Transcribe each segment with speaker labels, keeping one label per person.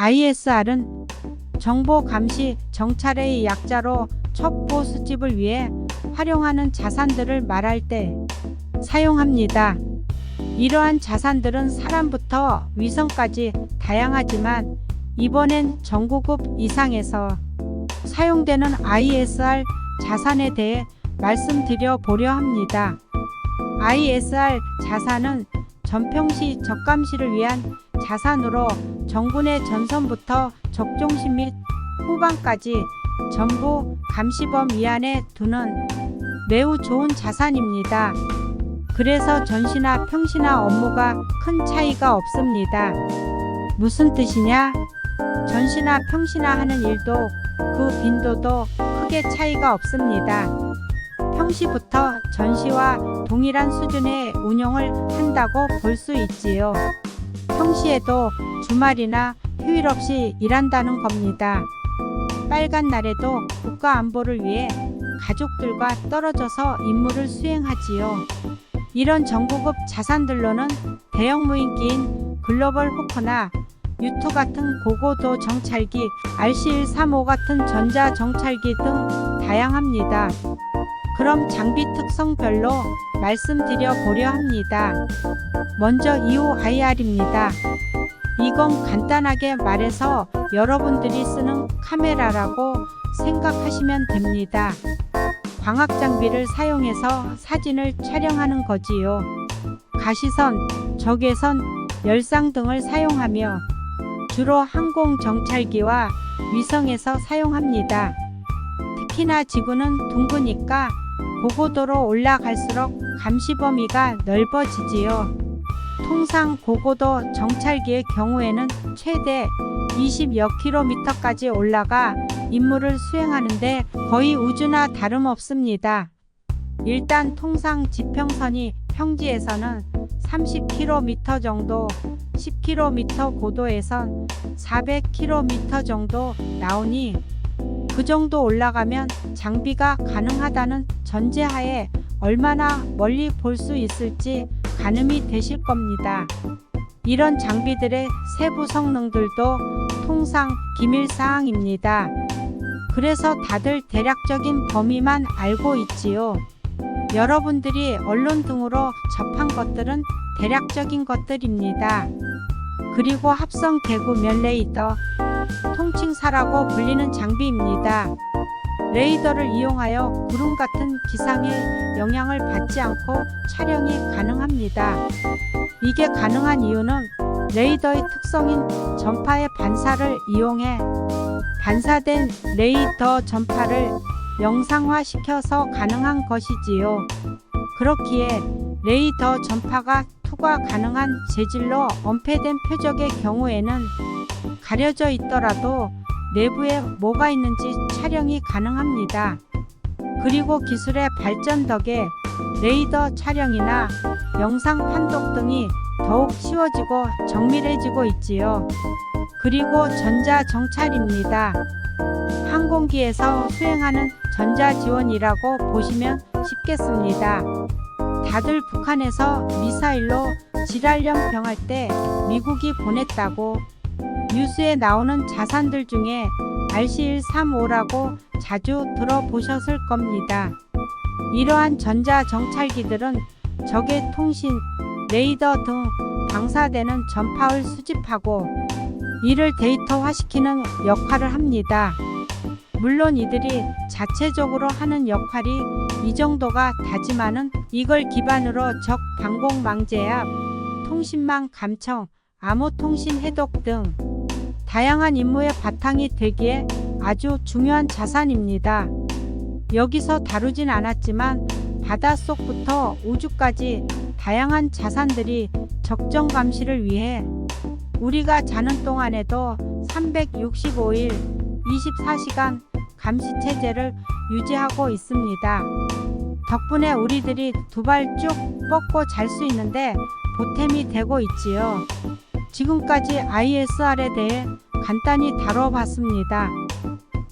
Speaker 1: ISR은 정보 감시 정찰의 약자로 첩보 수집을 위해 활용하는 자산들을 말할 때 사용합니다. 이러한 자산들은 사람부터 위성까지 다양하지만 이번엔 전구급 이상에서 사용되는 ISR 자산에 대해 말씀드려 보려 합니다. ISR 자산은 전평시 적감시를 위한 자산으로 정군의 전선부터 적종시 및 후반까지 전부 감시범 위안에 두는 매우 좋은 자산입니다. 그래서 전시나 평시나 업무가 큰 차이가 없습니다. 무슨 뜻이냐? 전시나 평시나 하는 일도 그 빈도도 크게 차이가 없습니다. 평시부터 전시와 동일한 수준의 운영을 한다고 볼 수 있지요. 평시에도 주말이나 휴일 없이 일한다는 겁니다. 빨간 날에도 국가 안보를 위해 가족들과 떨어져서 임무를 수행하지요. 이런 전구급 자산들로는 대형 무인기인 글로벌 호크나 유토 같은 고고도 정찰기, RC135 같은 전자 정찰기 등 다양합니다. 그럼 장비 특성별로 말씀드려 보려 합니다. 먼저 EOIR입니다. 이건 간단하게 말해서 여러분들이 쓰는 카메라라고 생각하시면 됩니다. 광학 장비를 사용해서 사진을 촬영하는 거지요. 가시선, 적외선, 열상 등을 사용하며 주로 항공 정찰기와 위성에서 사용합니다. 특히나 지구는 둥그니까 고고도로 올라갈수록 감시 범위가 넓어지지요. 통상 고고도 정찰기의 경우에는 최대 20여 킬로미터까지 올라가 임무를 수행하는데 거의 우주나 다름없습니다. 일단 통상 지평선이 평지에서는 30km 정도, 10km 고도에선 400km 정도 나오니 그 정도 올라가면 장비가 가능하다는 전제하에 얼마나 멀리 볼 수 있을지 가늠이 되실 겁니다. 이런 장비들의 세부 성능들도 통상 기밀사항입니다. 그래서 다들 대략적인 범위만 알고 있지요. 여러분들이 언론 등으로 접한 것들은 대략적인 것들입니다. 그리고 합성 대구 면 레이더, 통칭사라고 불리는 장비입니다. 레이더를 이용하여 구름 같은 기상의 영향을 받지 않고 촬영이 가능합니다. 이게 가능한 이유는 레이더의 특성인 전파의 반사를 이용해 반사된 레이더 전파를 영상화시켜서 가능한 것이지요. 그렇기에 레이더 전파가 투과 가능한 재질로 엄폐된 표적의 경우에는 가려져 있더라도 내부에 뭐가 있는지 촬영이 가능합니다. 그리고 기술의 발전 덕에 레이더 촬영이나 영상 판독 등이 더욱 쉬워지고 정밀해지고 있지요. 그리고 전자 정찰입니다. 항공기에서 수행하는 전자 지원이라고 보시면 쉽겠습니다. 다들 북한에서 미사일로 지랄령 병할 때 미국이 보냈다고 뉴스에 나오는 자산들 중에 RC135라고 자주 들어보셨을 겁니다. 이러한 전자 정찰기들은 적의 통신, 레이더 등 방사되는 전파를 수집하고 이를 데이터화시키는 역할을 합니다. 물론 이들이 자체적으로 하는 역할이 이 정도가 다지만은 이걸 기반으로 적 방공 망제압, 통신망 감청, 암호 통신 해독 등 다양한 임무의 바탕이 되기에 아주 중요한 자산입니다. 여기서 다루진 않았지만 바닷속부터 우주까지 다양한 자산들이 적정 감시를 위해 우리가 자는 동안에도 365일 24시간 감시 체제를 유지하고 있습니다. 덕분에 우리들이 두 발 쭉 뻗고 잘 수 있는데 보탬이 되고 있지요. 지금까지 ISR에 대해 간단히 다뤄봤습니다.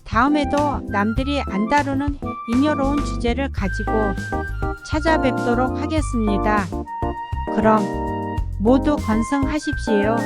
Speaker 1: 다음에도 남들이 안 다루는 잉여로운 주제를 가지고 찾아뵙도록 하겠습니다. 그럼 모두 건승하십시오.